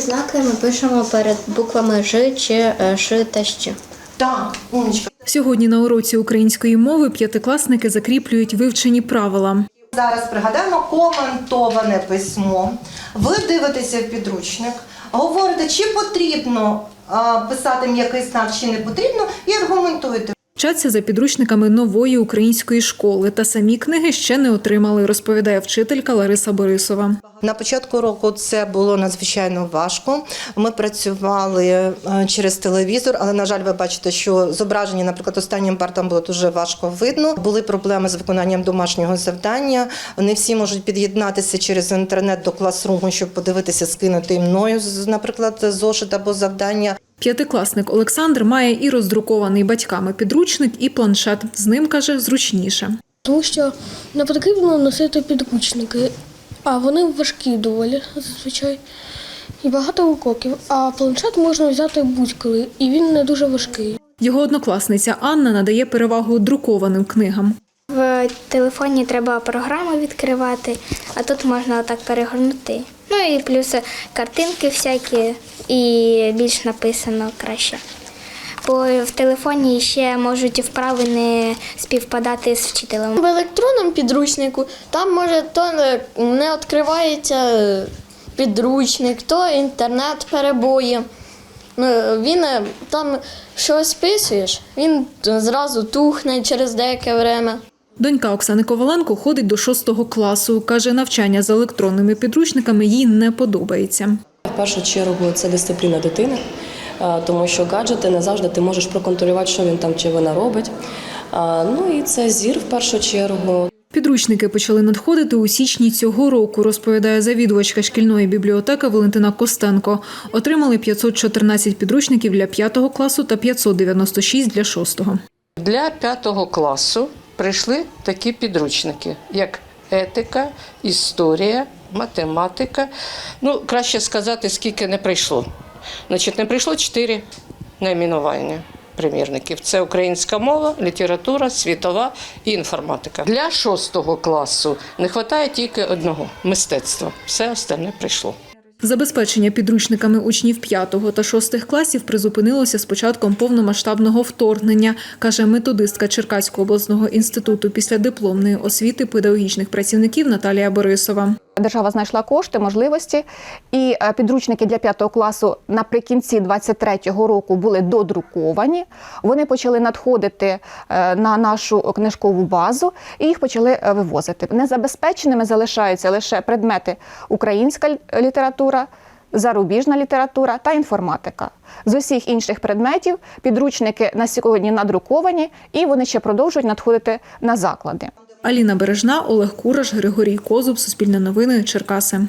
знаки ми пишемо перед буквами Ж чи е, Ш та Щ. Так, умничка. Сьогодні на уроці української мови п'ятикласники закріплюють вивчені правила. Зараз пригадаємо коментоване письмо. Ви дивитеся в підручник, говорите, чи потрібно писати м'який знак, чи не потрібно, і аргументуєте. Вчаться за підручниками нової української школи та самі книги ще не отримали, розповідає вчителька Лариса Борисова. На початку року це було надзвичайно важко. Ми працювали е, через телевізор, але на жаль, ви бачите, що зображення, наприклад, останнім партам було дуже важко видно. Були проблеми з виконанням домашнього завдання. Не всі можуть під'єднатися через інтернет до класруму, щоб подивитися, скинути мною, наприклад, зошит або завдання. П'ятикласник Олександр має і роздрукований батьками підручник, і планшет. З ним каже зручніше. Тому що не потрібно носити підручники, а вони важкі доволі зазвичай. І багато уроків. А планшет можна взяти будь-коли, і він не дуже важкий. Його однокласниця Анна надає перевагу друкованим книгам. В телефоні треба програму відкривати, а тут можна отак перегорнути. Ну і плюс картинки всякі, і більш написано краще. Бо в телефоні ще можуть вправи не співпадати з вчителем. В електронному підручнику там може то не- відкривається е, підручник, то інтернет перебої. Ну, Він е, там щось писуєш, він зразу тухне через деяке время. Донька Оксани Коваленко ходить до шостого класу. Каже, навчання з електронними підручниками їй не подобається. В першу чергу це дисципліна дитини, е, тому що гаджети не завжди ти можеш проконтролювати, що він там чи вона робить. Ну і це зір в першу чергу. Підручники почали надходити у січні цього року, розповідає завідувачка шкільної бібліотеки Валентина Костенко. Отримали 514 підручників для 5 класу та 596 для 6. Для п'ятого класу прийшли такі підручники, як етика, історія, математика. Ну, краще сказати, скільки не прийшло. Значить, не прийшло чотири найменування примірників. Це українська мова, література, світова і інформатика. Для шостого класу не вистачає тільки одного мистецтва. Все остальне прийшло. Забезпечення підручниками учнів 5 та 6 класів призупинилося з початком повномасштабного вторгнення, каже методистка Черкаського обласного інституту після дипломної освіти педагогічних працівників Наталія Борисова. Держава знайшла кошти, можливості, і е, підручники для п'ятого класу наприкінці 23-го року були додруковані. Вони почали надходити е, на нашу книжкову базу і їх почали е, вивозити. Незабезпеченими залишаються лише предмети українська література. Зарубіжна література та інформатика з усіх інших предметів підручники на сьогодні надруковані, і вони ще продовжують надходити на заклади. Аліна Бережна, Олег Кураш, Григорій Козуб, Суспільне новини, Черкаси.